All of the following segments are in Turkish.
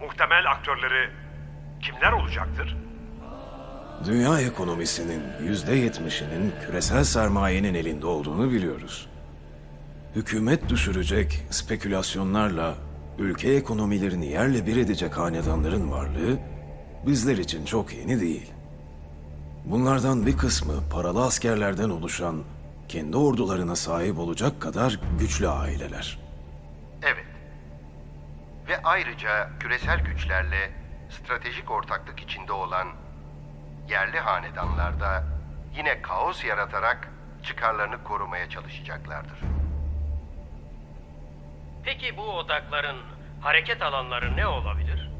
muhtemel aktörleri kimler olacaktır? Dünya ekonomisinin yüzde yetmişinin küresel sermayenin elinde olduğunu biliyoruz. Hükümet düşürecek spekülasyonlarla ülke ekonomilerini yerle bir edecek hanedanların varlığı bizler için çok yeni değil. Bunlardan bir kısmı paralı askerlerden oluşan kendi ordularına sahip olacak kadar güçlü aileler. Evet. Ve ayrıca küresel güçlerle stratejik ortaklık içinde olan yerli hanedanlarda yine kaos yaratarak çıkarlarını korumaya çalışacaklardır. Peki bu odakların hareket alanları ne olabilir?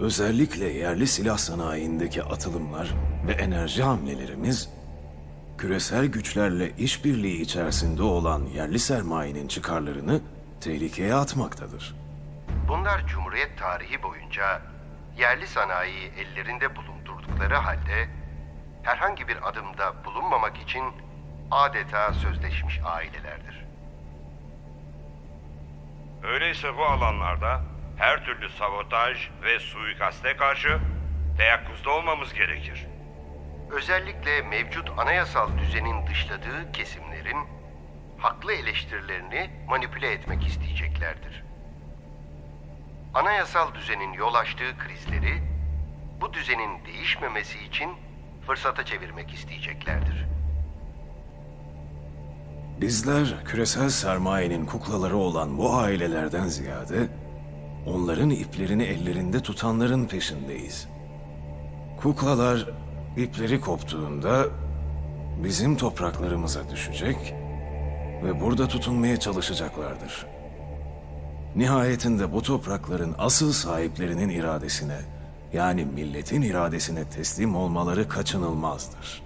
Özellikle yerli silah sanayindeki atılımlar ve enerji hamlelerimiz, küresel güçlerle işbirliği içerisinde olan yerli sermayenin çıkarlarını tehlikeye atmaktadır. Bunlar Cumhuriyet tarihi boyunca yerli sanayiyi ellerinde bulundurdukları halde herhangi bir adımda bulunmamak için adeta sözleşmiş ailelerdir. Öyleyse bu alanlarda her türlü sabotaj ve suikaste karşı teyakkuzda olmamız gerekir. Özellikle mevcut anayasal düzenin dışladığı kesimlerin haklı eleştirilerini manipüle etmek isteyeceklerdir. Anayasal düzenin yol açtığı krizleri bu düzenin değişmemesi için fırsata çevirmek isteyeceklerdir. Bizler küresel sermayenin kuklaları olan bu ailelerden ziyade onların iplerini ellerinde tutanların peşindeyiz. Kuklalar ipleri koptuğunda bizim topraklarımıza düşecek ve burada tutunmaya çalışacaklardır. Nihayetinde bu toprakların asıl sahiplerinin iradesine yani milletin iradesine teslim olmaları kaçınılmazdır.